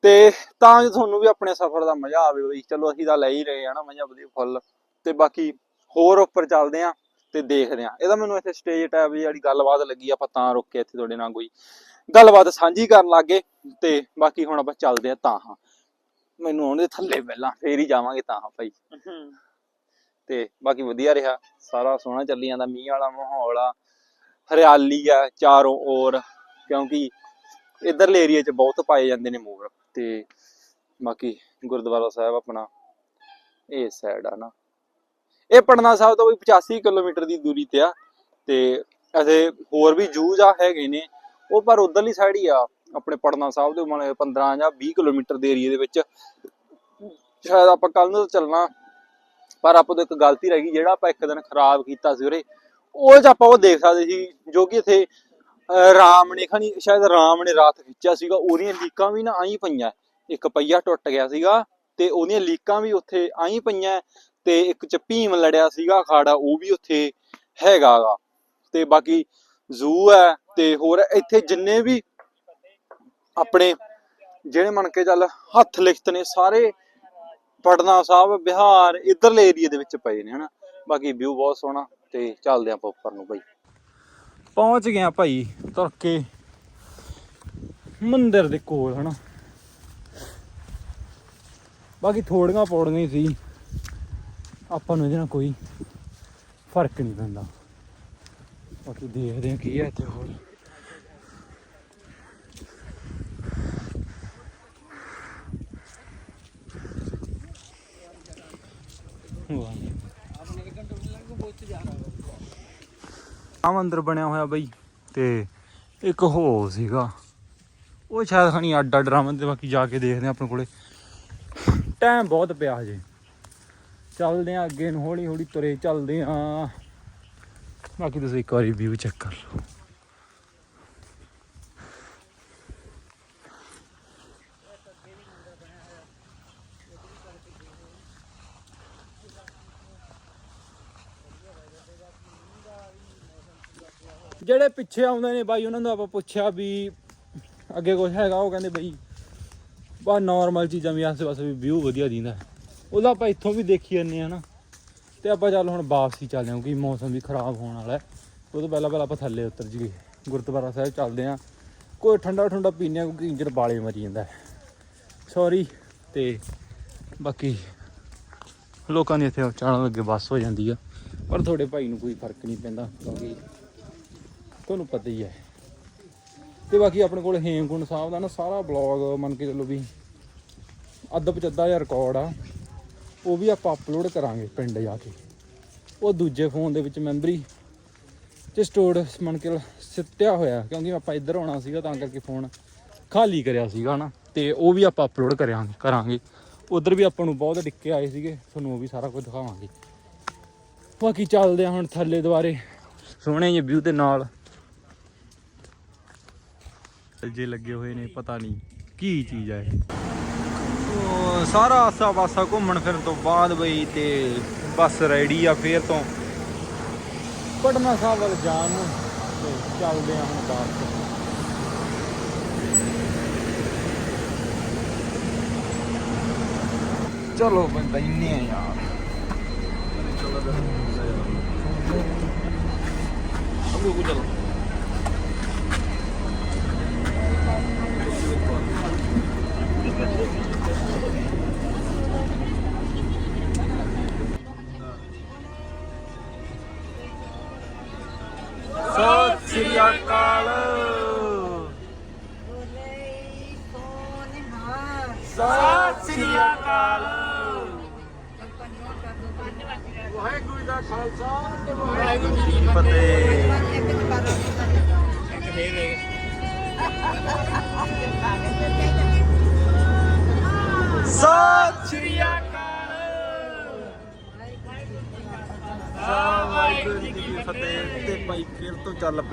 ਤੇ ਤਾਂ ਜੋ ਤੁਹਾਨੂੰ ਵੀ ਆਪਣੇ ਸਫ਼ਰ ਦਾ ਮਜ਼ਾ ਆਵੇ ਬਈ। ਚਲੋ ਅਸੀਂ ਤਾਂ ਲੈ ਹੀ ਰਹੇ ਆ ਨਾ ਮਜ਼ਾ ਵਧੀਆ ਫੁੱਲ। ਤੇ ਬਾਕੀ ਹੋਰ ਉੱਪਰ ਚੱਲਦੇ ਆ ਤੇ ਦੇਖਦੇ ਆ ਇਹਦਾ ਮੈਨੂੰ ਇੱਥੇ ਸਟੇਜ ਟੈਬ ਜਿਹੜੀ ਗੱਲਬਾਤ ਲੱਗੀ ਆਪਾਂ ਤਾਂ ਰੁਕ ਕੇ ਇੱਥੇ ਤੁਹਾਡੇ ਨਾਲ ਕੋਈ ਗੱਲਬਾਤ ਸਾਂਝੀ ਕਰਨ ਲੱਗੇ। ਤੇ ਬਾਕੀ ਹੁਣ ਆਪਾਂ ਚੱਲਦੇ ਆ ਤਾਂ ਹਾਂ। ਮੈਨੂੰ ਆਉਣ ਦੇ ਥੱਲੇ ਪਹਿਲਾਂ ਫੇਰ ਹੀ ਜਾਵਾਂਗੇ ਤਾਂ ਹਾਂ ਭਾਈ। ਤੇ ਬਾਕੀ ਵਧੀਆ ਰਿਹਾ। ਸਾਰਾ ਸੋਹਣਾ ਚੱਲੀ ਜਾਂਦਾ ਮੀਂਹ ਵਾਲਾ ਮਾਹੌਲ ਆ ਹਰਿਆਲੀ ਆ ਚਾਰੋਂ ਔਰ ਕਿਉਂਕਿ ਇਧਰਲੇ ਏਰੀਆ 'ਚ ਬਹੁਤ ਪਾਏ ਜਾਂਦੇ ਨੇ ਮੋਰ। ਤੇ ਬਾਕੀ ਗੁਰਦੁਆਰਾ ਸਾਹਿਬ ਆਪਣਾ, ਇਹ ਸਾਈਡ ਆ ਨਾ। ਇਹ ਪਟਨਾ ਸਾਹਿਬ ਤੋਂ ਵੀ 85 ਕਿਲੋਮੀਟਰ ਦੀ ਦੂਰੀ ਤੇ ਆ, ਤੇ ਅਜੇ ਹੋਰ ਵੀ ਜੂ ਜਾ ਹੈਗੇ ਨੇ, ਉਹ ਪਰ ਉਧਰਲੀ ਸਾਈਡ ਹੀ ਆ, ਆਪਣੇ ਪਟਨਾ ਸਾਹਿਬ ਦੇ ਮਨ 15 ਜਾਂ 20 ਕਿਲੋਮੀਟਰ ਦੇ ਏਰੀਆ ਦੇ ਵਿੱਚ। ਸ਼ਾਇਦ ਆਪਾਂ ਕੱਲ ਨੂੰ ਤਾਂ ਚੱਲਣਾ, ਪਰ ਆਪਾਂ ਤੋਂ ਇੱਕ ਗਲਤੀ ਰਹਿ ਗਈ, ਜਿਹੜਾ ਆਪਾਂ ਇੱਕ ਦਿਨ ਖਰਾਬ ਕੀਤਾ ਸੀ ਉਰੇ, ਉਹ ਚ ਆਪਾਂ ਉਹ ਦੇਖ ਸਕਦੇ ਸੀ, ਜੋ ਕਿ ਇੱਥੇ ਰਾਮ ਨੇ ਖਣੀ, ਸ਼ਾਇਦ ਰਾਮ ਨੇ ਰਾਤ ਖਿੱਚਿਆ ਸੀਗਾ, ਉਹਦੀਆਂ ਲੀਕਾਂ ਵੀ ਨਾ ਆਈ ਪਈਆਂ। ਇੱਕ ਪਈਆ ਟੁੱਟ ਗਿਆ ਸੀਗਾ ਤੇ ਉਹਦੀਆਂ ਲੀਕਾਂ ਵੀ ਉੱਥੇ ਆਈ ਪਈਆਂ ਤੇ ਇੱਕ ਚ ਭੀਮ ਲੜਿਆ ਸੀਗਾ, ਅਖਾੜਾ, ਉਹ ਵੀ ਉੱਥੇ ਹੈਗਾਗਾ। ਤੇ ਬਾਕੀ ਜ਼ੂ ਹੈ ਤੇ ਹੋਰ ਇੱਥੇ ਜਿੰਨੇ ਵੀ ਆਪਣੇ ਜਿਹੜੇ ਮੰਨ ਕੇ ਚੱਲ ਹੱਥ ਲਿਖਤ ਨੇ, ਸਾਰੇ ਪਟਨਾ ਸਾਹਿਬ, ਬਿਹਾਰ, ਇਧਰਲੇ ਏਰੀਆ ਦੇ ਵਿੱਚ ਪਏ ਨੇ, ਹਨਾ। ਬਾਕੀ ਵਿਊ ਬਹੁਤ ਸੋਹਣਾ ਤੇ ਚੱਲਦੇ ਆਪਾਂ ਉੱਪਰ ਨੂੰ ਭਾਈ ਪਹੁੰਚ ਗਿਆ ਭਾਈ ਤੁਰਕੇ। ਮੰਦਿਰ ਦੇ ਕੋਲ, ਹਨਾ। ਬਾਕੀ ਥੋੜੀਆਂ ਪੌੜੀਆਂ ਸੀ। ਆਪਾਂ ਨੂੰ ਇਹਦੇ ਨਾਲ ਕੋਈ ਫ਼ਰਕ ਨਹੀਂ ਪੈਂਦਾ। ਬਾਕੀ ਦੇਖਦੇ ਆ ਕੀ ਹੈ ਇੱਥੇ ਹੋਰ। ਆ ਮੰਦਿਰ ਬਣਿਆ ਹੋਇਆ ਬਈ, ਤੇ ਇੱਕ ਹੋ ਸੀਗਾ। ਉਹ ਸ਼ਾਇਦ ਖਣੀ ਅੱਡ ਅੱਡ ਰਾਮਨ ਤੇ ਬਾਕੀ ਜਾ ਕੇ ਦੇਖਦੇ ਆ ਆਪਣੇ ਕੋਲੇ। ਟਾਈਮ ਬਹੁਤ ਪਿਆ ਹਜੇ। ਚੱਲਦੇ ਆ ਅੱਗੇ ਨੂੰ ਹੌਲੀ ਹੌਲੀ ਤੁਰੇ ਚੱਲਦੇ ਆ ਬਾਕੀ ਤੁਸੀਂ ਇੱਕ ਵਾਰੀ ਵਿਊ ਚੈੱਕ ਕਰ ਲਓ। ਜਿਹੜੇ ਪਿੱਛੇ ਆਉਂਦੇ ਨੇ ਬਾਈ, ਉਹਨਾਂ ਨੂੰ ਆਪਾਂ ਪੁੱਛਿਆ ਵੀ ਅੱਗੇ ਕੁਝ ਹੈਗਾ, ਉਹ ਕਹਿੰਦੇ ਬਈ ਬਾ ਨਾਰਮਲ ਚੀਜ਼ਾਂ ਵੀ ਆਸੇ ਪਾਸੇ ਵੀ ਵਿਊ ਵਧੀਆ ਦਿੰਦਾ। ਉਹਦਾ ਆਪਾਂ ਇੱਥੋਂ ਵੀ ਦੇਖੀ ਜਾਂਦੇ ਆ ਨਾ। ਤੇ ਆਪਾਂ ਚੱਲ ਹੁਣ ਵਾਪਸੀ ਚੱਲਦੇ ਹਾਂ, ਕਿਉਂਕਿ ਮੌਸਮ ਵੀ ਖਰਾਬ ਹੋਣ ਵਾਲਾ ਹੈ। ਉਹ ਤੋਂ ਪਹਿਲਾਂ ਪਹਿਲਾਂ ਆਪਾਂ ਥੱਲੇ ਉਤਰ ਜੀਏ ਗੁਰਦੁਆਰਾ ਸਾਹਿਬ ਚੱਲਦੇ ਆ ਕੋਈ ਠੰਡਾ ਠੰਡਾ ਪੀਨੇ ਆ ਕਿਉਂਕਿ ਇੰਜਰ ਬਾਲੇ ਮਰੀ ਜਾਂਦਾ ਸੌਰੀ ਤੇ ਬਾਕੀ ਲੋਕਾਂ ਦੀ ਇੱਥੇ ਚਾਣਨ ਲੱਗੇ ਬੱਸ ਹੋ ਜਾਂਦੀ ਆ। ਪਰ ਤੁਹਾਡੇ ਭਾਈ ਨੂੰ ਕੋਈ ਫ਼ਰਕ ਨਹੀਂ ਪੈਂਦਾ, ਕਿਉਂਕਿ ਤੁਹਾਨੂੰ ਪਤਾ ਹੀ ਹੈ। ਤੇ ਬਾਕੀ ਆਪਣੇ ਕੋਲ ਹੇਮਕੁੰਡ ਸਾਹਿਬ ਦਾ ਨਾ ਸਾਰਾ ਬਲੌਗ ਮੰਨ ਕੇ ਚੱਲੋ ਵੀ ਅੱਧ ਪਚੱਦਾ ਜਿਹਾ ਰਿਕਾਰਡ ਆ। ਉਹ ਵੀ ਆਪਾਂ ਅਪਲੋਡ ਕਰਾਂਗੇ ਪਿੰਡ ਜਾ ਕੇ। ਉਹ ਦੂਜੇ ਫੋਨ ਦੇ ਵਿੱਚ ਮੈਮਰੀ ਚ ਸਟੋਰ ਮੰਨ ਕੇ ਸਿੱਟਿਆ ਹੋਇਆ, ਕਿਉਂਕਿ ਆਪਾਂ ਇੱਧਰ ਆਉਣਾ ਸੀਗਾ ਤਾਂ ਕਰਕੇ ਫੋਨ ਖਾਲੀ ਕਰਿਆ ਸੀਗਾ ਨਾ ਤੇ ਉਹ ਵੀ ਆਪਾਂ ਅਪਲੋਡ ਕਰਾਂਗੇ ਕਰਾਂਗੇ। ਉਧਰ ਵੀ ਆਪਾਂ ਨੂੰ ਬਹੁਤ ਡਿੱਕੇ ਆਏ ਸੀਗੇ, ਤੁਹਾਨੂੰ ਉਹ ਵੀ ਸਾਰਾ ਕੁਝ ਦਿਖਾਵਾਂਗੇ। ਬਾਕੀ ਚੱਲਦੇ ਆ ਹੁਣ ਥੱਲੇ ਦੁਆਰੇ। ਸੋਹਣੇ ਜਿਹੇ ਵਿਊ ਦੇ ਨਾਲ। ਜੇ ਲੱਗੇ ਹੋਏ ਨੇ ਪਤਾ ਨਹੀਂ ਕੀ ਚੀਜ਼ ਹੈ ਇਹ। ਸਾਰਾ ਆਸਾ ਪਾਸਾ ਘੁੰਮਣ ਫਿਰਨ ਤੋਂ ਬਾਅਦ ਬਈ ਤੇ ਬੱਸ ਰੈਡੀ ਆ ਫੇਰ ਤੋਂ। ਪਟਨਾ ਸਾਹਿਬ ਵੱਲ ਜਾਣ ਨੂੰ ਤੇ ਚੱਲਦੇ ਆ ਹੁਣ ਬਾਅਦ ਚਲੋ ਬੈਠਨੇ ਆ ਯਾਰ। ਅਬੂ ਕੋ ਚਲੋ।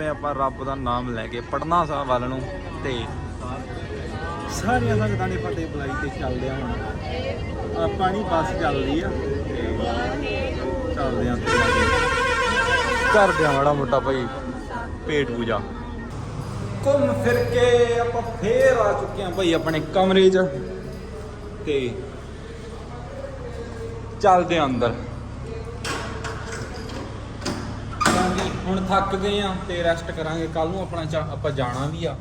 ਚੱਲ ਆਪਾਂ ਰੱਬ ਦਾ ਨਾਮ ਲੈ ਕੇ ਪੜਨਾ ਸਾਹਿਬ ਵੱਲ ਨੂੰ ਤੇ ਸਾਰੀਆਂ ਸੰਗਤਾਂ ਨੇ ਫਤਿਹ ਬੁਲਾਈ ਤੇ ਚੱਲਦੇ ਆ ਹੁਣ। ਆਪਾਂ ਨਹੀਂ ਬੱਸ ਚੱਲਦੀ ਆ ਤੇ ਚੱਲਦੇ ਆ ਕਰਦੇ ਆ ਮਾੜਾ ਮੋਟਾ ਭਾਈ ਪੇਟ ਪੂਜਾ। ਘੁੰਮ ਫਿਰ ਕੇ ਆਪਾਂ ਫੇਰ ਆ ਚੁੱਕੇ ਆ ਭਾਈ ਆਪਣੇ ਕਮਰੇ 'ਚ ਤੇ ਚੱਲਦੇ ਆ ਅੰਦਰ। ਹੁਣ ਥੱਕ ਗਏ ਆ ਤੇ ਰੈਸਟ ਕਰਾਂਗੇ। ਕੱਲ ਨੂੰ ਆਪਣਾ ਚਾ- ਆਪਾਂ ਜਾਣਾ ਵੀ ਆ।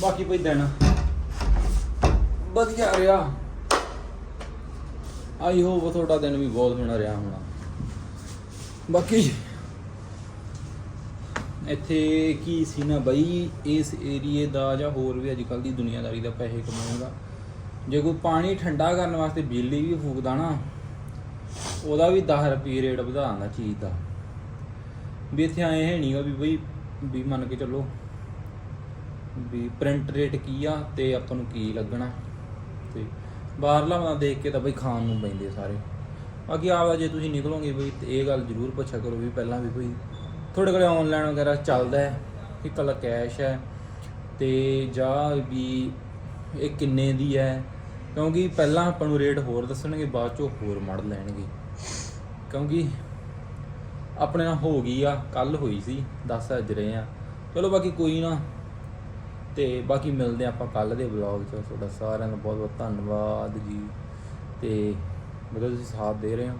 ਬਾਕੀ ਕੋਈ ਦਿਨ। ਵਧੀਆ ਰਿਹਾ। ਆਈ ਹੋਪ ਤੁਹਾਡਾ ਦਿਨ ਵੀ ਬਹੁਤ ਸੋਹਣਾ ਰਿਹਾ ਹੋਣਾ। ਬਾਕੀ ਇੱਥੇ ਕੀ ਸੀ ਨਾ ਬਈ? ਇਸ ਏਰੀਏ ਦਾ ਜਾਂ ਹੋਰ ਵੀ ਅੱਜ ਕੱਲ ਦੀ ਦੁਨੀਆਦਾਰੀ ਦਾ ਪੈਸੇ ਕਮਾਉਣ ਦਾ। ਜੇ ਕੋਈ ਪਾਣੀ ਠੰਡਾ ਕਰਨ ਵਾਸਤੇ ਬਿਜਲੀ ਵੀ ਫੂਕਦਾ ਨਾ ਉਹਦਾ ਵੀ 10 ਰੁਪਏ ਰੇਟ ਵਧਾਉਣ ਚੀਜ਼ ਦਾ। ਵੀ ਇੱਥੇ ਆਏ ਹੈ ਨਹੀਂਗਾ ਵੀ ਬਈ, ਵੀ ਮੰਨ ਕੇ ਚੱਲੋ ਵੀ ਪ੍ਰਿੰਟ ਰੇਟ ਕੀ ਆ ਤੇ ਆਪਾਂ ਨੂੰ ਕੀ ਲੱਗਣਾ। ਤੇ ਬਾਹਰਲਾ ਬੰਦਾ ਦੇਖ ਕੇ ਤਾਂ ਬਈ ਖਾਣ ਨੂੰ ਪੈਂਦੇ ਸਾਰੇ। ਬਾਕੀ ਆਵਾ ਜੇ ਤੁਸੀਂ ਨਿਕਲੋਗੇ ਬਈ ਤੇ ਇਹ ਗੱਲ ਜ਼ਰੂਰ ਪੁੱਛਿਆ ਕਰੋ ਵੀ ਪਹਿਲਾਂ ਵੀ ਬਈ ਤੁਹਾਡੇ ਕੋਲੇ ਆਨਲਾਈਨ ਵਗੈਰਾ ਚੱਲਦਾ ਹੈ ਕਿ ਕੱਲਾ ਕੈਸ਼ ਹੈ ਤੇ ਜਾਂ ਵੀ ਇਹ ਕਿੰਨੇ ਦੀ ਹੈ? ਕਿਉਂਕਿ ਪਹਿਲਾਂ ਆਪਾਂ ਨੂੰ ਰੇਟ ਹੋਰ ਦੱਸਣਗੇ, ਬਾਅਦ ਚੋਂ ਹੋਰ ਮੜ ਲੈਣਗੇ। ਕਿਉਂਕਿ ਆਪਣੇ ਨਾਲ ਹੋ ਗਈ ਆ ਕੱਲ ਹੋਈ ਸੀ, ਦੱਸ ਅੱਜ ਰਹੇ ਆ। ਚਲੋ ਬਾਕੀ ਕੋਈ ਨਾ, ਤੇ ਬਾਕੀ ਮਿਲਦੇ ਆ ਆਪਾਂ ਕੱਲ ਦੇ ਵਲੌਗ 'ਚ। ਤੁਹਾਡਾ ਸਾਰਿਆਂ ਦਾ ਬਹੁਤ ਬਹੁਤ ਧੰਨਵਾਦ ਜੀ। ਤੇ ਮਤਲਬ ਤੁਸੀਂ ਸਾਥ ਦੇ ਰਹੇ ਹੋ।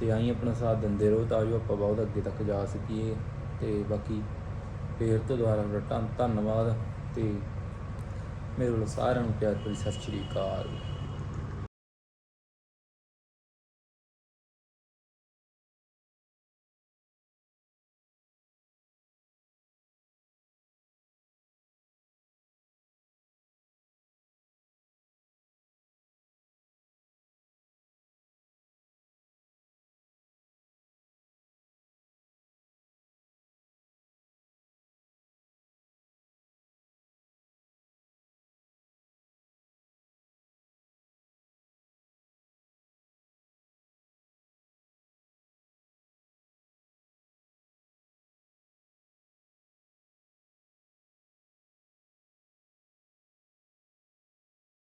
ਤੇ ਆਈ ਆਪਣਾ ਸਾਥ ਦਿੰਦੇ ਰਹੋ ਤਾਂ ਜੋ ਆਪਾਂ ਬਹੁਤ ਅੱਗੇ ਤੱਕ ਜਾ ਸਕੀਏ। ਤੇ ਬਾਕੀ ਫੇਰ ਤੋਂ ਦੁਬਾਰਾ ਤੁਹਾਡਾ ਧੰਨ- ਧੰਨਵਾਦ ਤੇ ਮੇਰੇ ਵੱਲੋਂ ਸਾਰਿਆਂ ਨੂੰ ਪਿਆਰ ਭਰੀ ਸਤਿ ਸ਼੍ਰੀ ਅਕਾਲ।